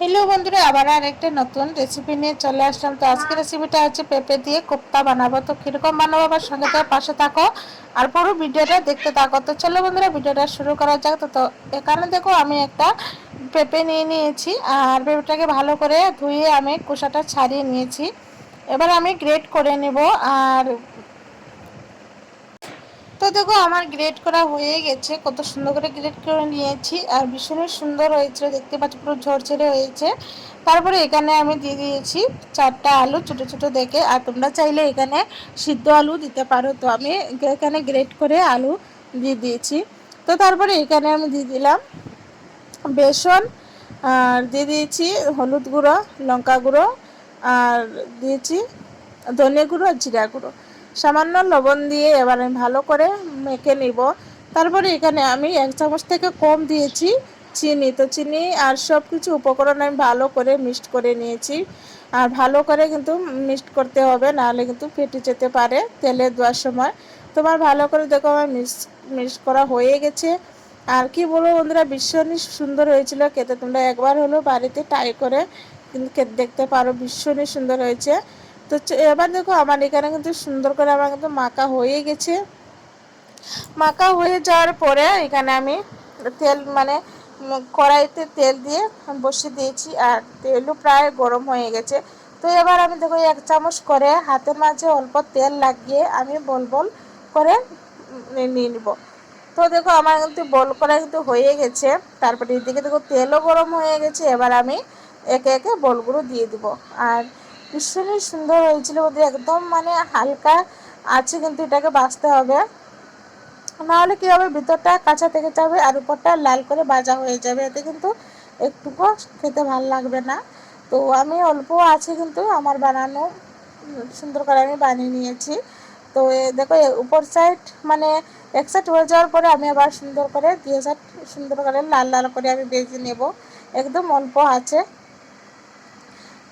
Hello বন্ধুরা, আবার আর একটা নতুন রেসিপি নিয়ে চলে আসলাম। তো আজকে রেসিপিটা হচ্ছে পেঁপে দিয়ে কোপ্তা বানাবো। তো কীরকম বানাবো আবার সঙ্গে তো পাশে থাকো আর পুরো ভিডিওটা দেখতে থাকো। তো চলো বন্ধুরা, ভিডিওটা শুরু করা যাক। তো তো এখানে দেখো আমি একটা পেঁপে নিয়ে নিয়েছি আর পেঁপেটাকে ভালো করে ধুয়ে আমি কুসাটা ছাড়িয়ে নিয়েছি। এবার আমি গ্রেট করে নেব আর দেখো, আমার গ্রেড করা হয়ে গেছে। কত সুন্দর করে গ্রেড করে নিয়েছি। আর ভীষণই সুন্দর হয়েছিল। দেখতে পাচ্ছি, পুরো ঝরঝরে হয়েছে। তারপরে এখানে আমি দিয়ে দিয়েছি চারটা আলু, ছোটো ছোটো দেখে। আর তোমরা চাইলে এখানে সিদ্ধ আলু দিতে পারো। তো আমি এখানে গ্রেড করে আলু দিয়ে দিয়েছি। তো তারপরে এখানে আমি দিয়ে দিলাম বেসন। আর দিয়ে দিয়েছি হলুদ গুঁড়ো, লঙ্কা গুঁড়ো। আর দিয়েছি ধনে গুঁড়ো আর জিরা গুঁড়ো। সামান্য লবণ দিয়ে এবার আমি ভালো করে মেখে নিব। তারপরে এখানে আমি এক চামচ থেকে কম দিয়েছি চিনি। তো চিনি আর সব কিছু উপকরণ আমি ভালো করে মিক্সড করে নিয়েছি। আর ভালো করে কিন্তু মিক্সড করতে হবে, নাহলে কিন্তু ফেটে যেতে পারে তেলে দেওয়ার সময়। তোমার ভালো করে দেখো আমার মিক্স মিক্স করা হয়ে গেছে। আর কি বলব বন্ধুরা ভীষণই সুন্দর হয়েছিল। খেতে তোমরা একবার হলো বাড়িতে ট্রাই করে কিন্তু খেতে দেখতে পারো। ভীষণই সুন্দর হয়েছে। তো এবার দেখো আমার এখানে কিন্তু সুন্দর করে আমার কিন্তু মাখা হয়ে গেছে। মাখা হয়ে যাওয়ার পরে এখানে আমি তেল মানে কড়াইতে তেল দিয়ে বসিয়ে দিয়েছি আর তেলও প্রায় গরম হয়ে গেছে। তো এবার আমি দেখো এক চামচ করে হাতের মাঝে অল্প তেল লাগিয়ে আমি বল বল করে নিয়ে নিব। তো দেখো আমার কিন্তু বল করা কিন্তু হয়ে গেছে। তারপরে এদিকে দেখো তেলও গরম হয়ে গেছে। এবার আমি একে একে বলগুলো দিয়ে দিব। আর ভীষণই সুন্দর হয়েছিল ওদের একদম মানে হালকা আছে কিন্তু এটাকে বাঁচতে হবে। নাহলে কী হবে? ভিতরটা কাঁচা থেকে যাবে আর উপরটা লাল করে ভাজা হয়ে যাবে। এতে কিন্তু একটুকু খেতে ভালো লাগবে না। তো আমি অল্প আছে কিন্তু আমার বানানো, সুন্দর করে আমি বানিয়ে নিয়েছি। তো দেখো উপর সাইড মানে এক সাইড হয়ে যাওয়ার পরে আমি আবার সুন্দর করে দিয়ে সাইড সুন্দর করে লাল লাল করে আমি বেজে নেব। একদম অল্প আছে।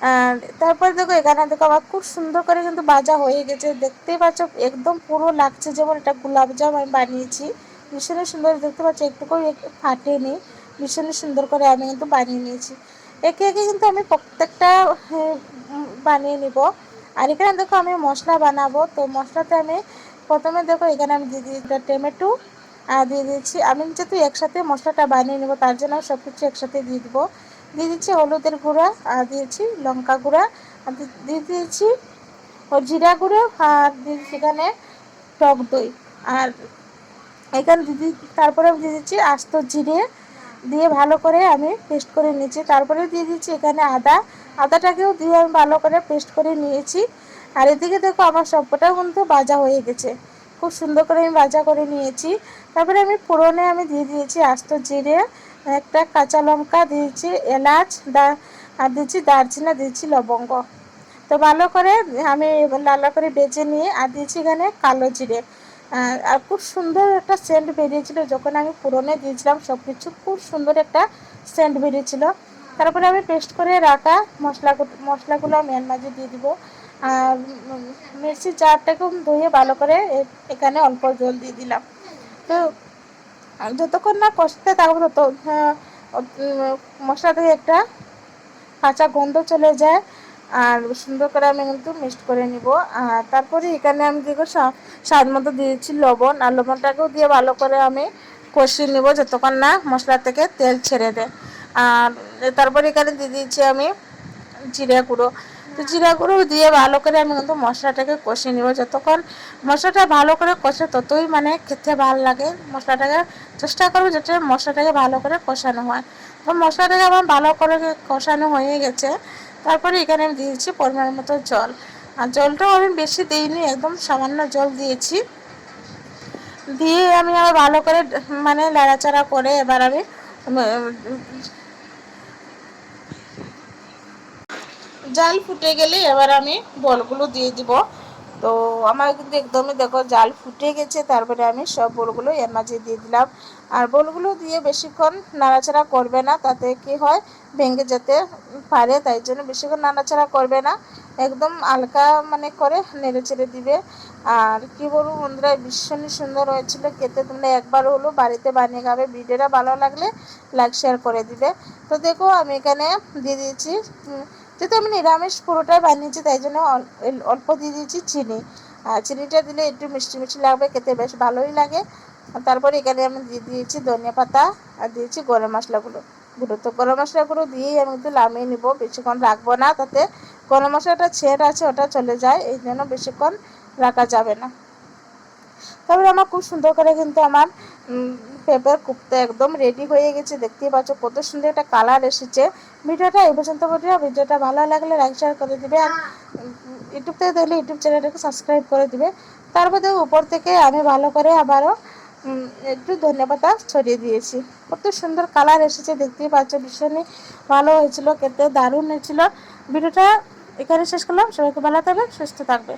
আর তারপরে দেখো, এখানে দেখো আমার খুব সুন্দর করে কিন্তু ভাজা হয়ে গেছে। দেখতেই পাচ্ছ, একদম পুরো লাগছে যেমন এটা গোলাপজাম আমি বানিয়েছি। ভীষণই সুন্দর, দেখতে পাচ্ছি একটুকু ফাটেনি। ভীষণই সুন্দর করে আমি কিন্তু বানিয়ে নিয়েছি। একে একে কিন্তু আমি প্রত্যেকটা বানিয়ে নিব। আর এখানে দেখো, আমি মশলা বানাবো। তো মশলাতে আমি প্রথমে দেখো, এখানে আমি দিয়ে দিয়েছি টমেটো, আর দিয়ে দিয়েছি, আমি যেহেতু একসাথে মশলাটা বানিয়ে নেব, তার জন্য আমি সব কিছু একসাথে দিয়ে দেবো। দিয়ে দিচ্ছি হলুদের গুঁড়া, আর দিয়েছি লঙ্কা গুঁড়া, আর দিয়ে দিয়েছি জিরা গুঁড়ো, আর দিয়ে এখানে টক দই। আর এখানে দিদি তারপরে দিয়ে দিচ্ছি আস্ত জিরে, দিয়ে ভালো করে আমি পেস্ট করে নিয়েছি। তারপরে দিয়ে দিচ্ছি এখানে আদা। আদাটাকেও দিয়ে আমি ভালো করে পেস্ট করে নিয়েছি। আর এদিকে দেখো আমার সবকটাও কিন্তু বাজা হয়ে গেছে। খুব সুন্দর করে আমি বাজা করে নিয়েছি। তারপরে আমি পুরনে আমি দিয়ে দিয়েছি আস্ত জিরে একটা কাঁচা লঙ্কা দিয়েছি, এলাচ, দা আর দিয়েছি দারচিনি, দিয়েছি লবঙ্গ। তো ভালো করে আমি লালা করে বেজে নিয়ে, আর দিয়েছি এখানে কালো জিরে। আর খুব সুন্দর একটা সেন্ট বেরিয়েছিল। যখন আমি পুরনে দিয়েছিলাম সব কিছু খুব সুন্দর একটা সেন্ট বেরিয়েছিল। তারপরে আমি পেস্ট করে রাখা মশলা মশলাগুলো আমি এর মাঝে দিয়ে দিব। আর মির্চি চারটাকেও ধুয়ে ভালো করে এখানে অল্প জল দিয়ে দিলাম। তো যতক্ষণ না কষতে থাকব তত মশলা থেকে একটা কাঁচা গন্ধ চলে যায়। আর সুন্দর করে আমি কিন্তু মিক্সড করে নিব। আর তারপরে এখানে আমি দেখো স্বাদ মতো দিয়েছি লবণ। আর লবণটাকেও দিয়ে ভালো করে আমি কষিয়ে নেব যতক্ষণ না মশলা থেকে তেল ছেড়ে দেয়। আর তারপরে এখানে দিয়ে দিয়েছি আমি জিরা গুঁড়ো। তো জিরা গুঁড়ো দিয়ে ভালো করে আমি কিন্তু মশলাটাকে কষিয়ে নেব। যতক্ষণ মশলাটা ভালো করে কষে ততই মানে খেতে ভালো লাগে। মশলাটাকে চেষ্টা করব যাতে মশলাটাকে ভালো করে কষানো হয়। তো মশলাটাকে আমার ভালো করে কষানো হয়ে গেছে। তারপরে এখানে আমি দিয়েছি পরিমাণ মতো জল। আর জলটাও আমি বেশি দিইনি, একদম সামান্য জল দিয়েছি। দিয়ে আমি আবার ভালো করে মানে লাড়াচাড়া করে এবার আমি জাল ফুটে গেলে এবার আমি বলগুলো দিয়ে দিব। তো আমার কিন্তু একদমই দেখো জাল ফুটে গেছে, তারপরে আমি সব বলগুলো এর মাঝে দিয়ে দিলাম। আর বলগুলো দিয়ে বেশিক্ষণ নাড়াচাড়া করবে না, তাতে কি হয়, ভেঙে যেতে পারে, তাই জন্য বেশিক্ষণ নাড়াচাড়া করবে না। একদম হালকা মানে করে নেড়ে চেড়ে দিবে। আর কি বলব বন্ধুরা, ভীষণই সুন্দর হয়েছিল খেতে। তোমরা একবার হলো বাড়িতে বানিয়ে খাবে। ভিডিওটা ভালো লাগলে লাইক শেয়ার করে দিবে। তো দেখো আমি এখানে দিয়ে দিয়েছি যেহেতু আমি নিরামিষ পুরোটাই বানিয়েছি, তাই জন্য অল্প দিয়ে দিয়েছি চিনি। আর চিনিটা দিলে একটু মিষ্টি মিষ্টি লাগবে, খেতে বেশ ভালোই লাগে। তারপরে এখানে আমি দিয়ে দিয়েছি ধনিয়া পাতা আর দিয়েছি গরম মশলাগুলো। গুঁড়ো তো গরম মশলাগুলো দিয়েই আমি একটু নামিয়ে নিব, বেশিক্ষণ রাখব না তাতে। গরম মশলাটা ছেড় আছে, ওটা চলে যায়, এই জন্য বেশিক্ষণ রাখা যাবে না। তারপরে আমার খুব সুন্দর করে কিন্তু আমার পেঁপের কুপ্তা একদম রেডি হয়ে গেছে। দেখতেই পাচ্ছ কত সুন্দর একটা কালার এসেছে। ভিডিওটা এই পর্যন্ত বন্ধুরা, ভিডিওটা ভালো লাগলে লাইক শেয়ার করে দিবে। আর ইউটিউব থেকে দেখলে ইউটিউব চ্যানেলটাকে সাবস্ক্রাইব করে দিবে। তারপর দেখো উপর থেকে আমি ভালো করে আবারও একটু ধন্যবাদ ছড়িয়ে দিয়েছি। কত সুন্দর কালার এসেছে, দেখতেই পাচ্ছ। ভীষণই ভালো হয়েছিল, খেতে দারুণ হয়েছিল। ভিডিওটা এখানে শেষ করলাম। সবাইকে ভালো থাকবে সুস্থ থাকবে